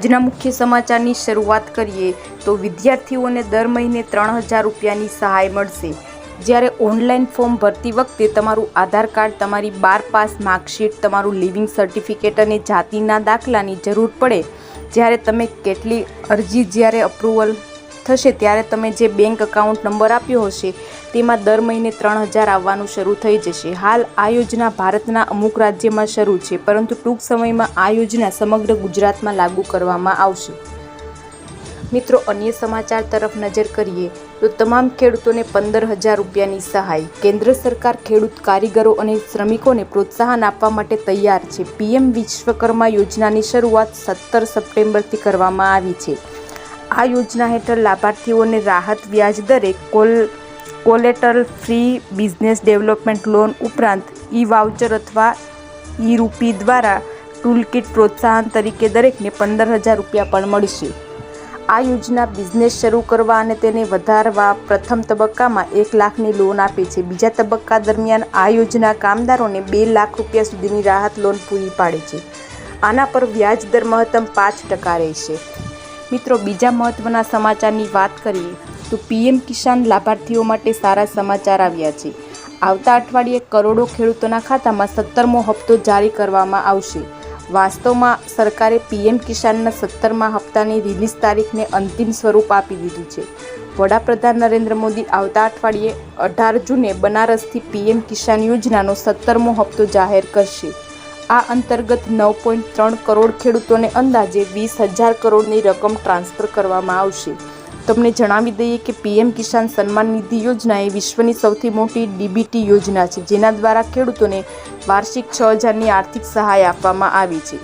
આજના મુખ્ય સમાચારની શરૂઆત કરીએ તો વિદ્યાર્થીઓને દર મહિને ત્રણ હજાર રૂપિયાની સહાય મળશે. જ્યારે ઓનલાઈન ફોર્મ ભરતી વખતે તમારું આધાર કાર્ડ, તમારી બાર પાસ માર્કશીટ, તમારું લિવિંગ સર્ટિફિકેટ અને જાતિના દાખલાની જરૂર પડે. જ્યારે તમે કેટલી અરજી, જ્યારે અપ્રુવલ થશે ત્યારે તમે જે બેંક એકાઉન્ટ નંબર આપ્યો હશે, તેમાં દર મહિને ત્રણ હજાર આવવાનું શરૂ થઈ જશે. હાલ આ યોજના ભારતના અમુક રાજ્યમાં શરૂ છે, પરંતુ ટૂંક સમયમાં આ યોજના સમગ્ર ગુજરાતમાં લાગુ કરવામાં આવશે. મિત્રો, અન્ય સમાચાર તરફ નજર કરીએ, તો તમામ ખેડૂતોને પંદર હજાર રૂપિયાની સહાય. કેન્દ્ર સરકાર ખેડૂત કારીગરો અને શ્રમિકોને પ્રોત્સાહન આપવા માટે તૈયાર છે. પીએમ વિશ્વકર્મા યોજનાની શરૂઆત સત્તર સપ્ટેમ્બરથી કરવામાં આવી છે. આ યોજના હેઠળ લાભાર્થીઓને રાહત વ્યાજ દરે call collateral free business development loan ઉપરાંત ઈ વાઉચર અથવા ઈ રૂપી દ્વારા ટૂલકિટ પ્રોત્સાહન તરીકે દરેકને પંદર હજાર રૂપિયા પણ મળશે. આ યોજના બિઝનેસ શરૂ કરવા અને તેને વધારવા પ્રથમ તબક્કામાં એક લાખની લોન આપે છે. બીજા તબક્કા દરમિયાન આ યોજના કામદારોને બે લાખ રૂપિયા સુધીની રાહત લોન પૂરી પાડે છે. આના પર વ્યાજ દર મહત્તમ પાંચ ટકા રહેશે. મિત્રો, બીજા મહત્ત્વના સમાચારની વાત કરીએ, તો પીએમ કિસાન લાભાર્થીઓ માટે સારા સમાચાર આવ્યા છે. આવતા અઠવાડિયે કરોડો ખેડૂતોના ખાતામાં સત્તરમો હપ્તો જારી કરવામાં આવશે. વાસ્તવમાં સરકારે પીએમ કિસાનના સત્તરમા હપ્તાની રિલીઝ તારીખને અંતિમ સ્વરૂપ આપી દીધું છે. વડાપ્રધાન નરેન્દ્ર મોદી આવતા અઠવાડિયે અઢાર જૂને બનારસથી પીએમ કિસાન યોજનાનો સત્તરમો હપ્તો જાહેર કરશે. આ અંતર્ગત નવ પોઈન્ટ ત્રણ કરોડ ખેડૂતોને અંદાજે વીસ હજાર કરોડની રકમ ટ્રાન્સફર કરવામાં આવશે. તમને જણાવી દઈએ કે પીએમ કિસાન સન્માન નિધિ યોજના એ વિશ્વની સૌથી મોટી ડીબીટી યોજના છે, જેના દ્વારા ખેડૂતોને વાર્ષિક છ હજારની આર્થિક સહાય આપવામાં આવી છે.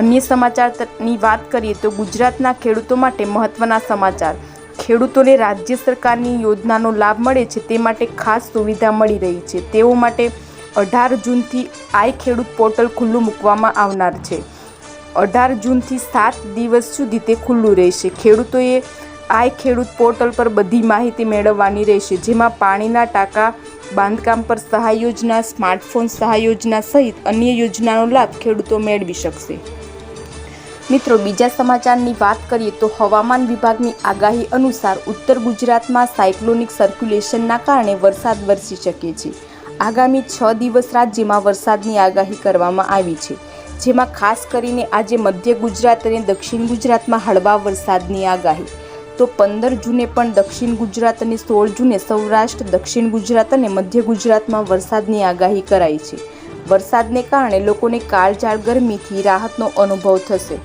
અન્ય સમાચારની વાત કરીએ તો ગુજરાતના ખેડૂતો માટે મહત્ત્વના સમાચાર. ખેડૂતોને રાજ્ય સરકારની યોજનાનો લાભ મળે છે, તે માટે ખાસ સુવિધા મળી રહી છે. તેઓ માટે અઢાર જૂનથી આઈ ખેડૂત પોર્ટલ ખુલ્લું મૂકવામાં આવનાર છે. અઢાર જૂનથી સાત દિવસ સુધી તે ખુલ્લું રહેશે. ખેડૂતોએ આઈ ખેડૂત પોર્ટલ પર બધી માહિતી મેળવવાની રહેશે, જેમાં પાણીના ટાંકા, બાંધકામ પર સહાય યોજના, સ્માર્ટફોન સહાય યોજના સહિત અન્ય યોજનાનો લાભ ખેડૂતો મેળવી શકશે. મિત્રો, બીજા સમાચારની વાત કરીએ તો હવામાન વિભાગની આગાહી અનુસાર ઉત્તર ગુજરાતમાં સાયક્લોનિક સર્ક્યુલેશનના કારણે વરસાદ વરસી શકે છે. આગામી છ દિવસ રાજ્યમાં વરસાદની આગાહી કરવામાં આવી છે. જેમાં ખાસ કરીને આજે મધ્ય ગુજરાત અને દક્ષિણ ગુજરાતમાં હળવા વરસાદની આગાહી. તો પંદર જૂને પણ દક્ષિણ ગુજરાત અને સોળ જૂને સૌરાષ્ટ્ર, દક્ષિણ ગુજરાત અને મધ્ય ગુજરાતમાં વરસાદની આગાહી કરાઈ છે. વરસાદને કારણે લોકોને કાળજાળ ગરમીથી રાહતનો અનુભવ થશે.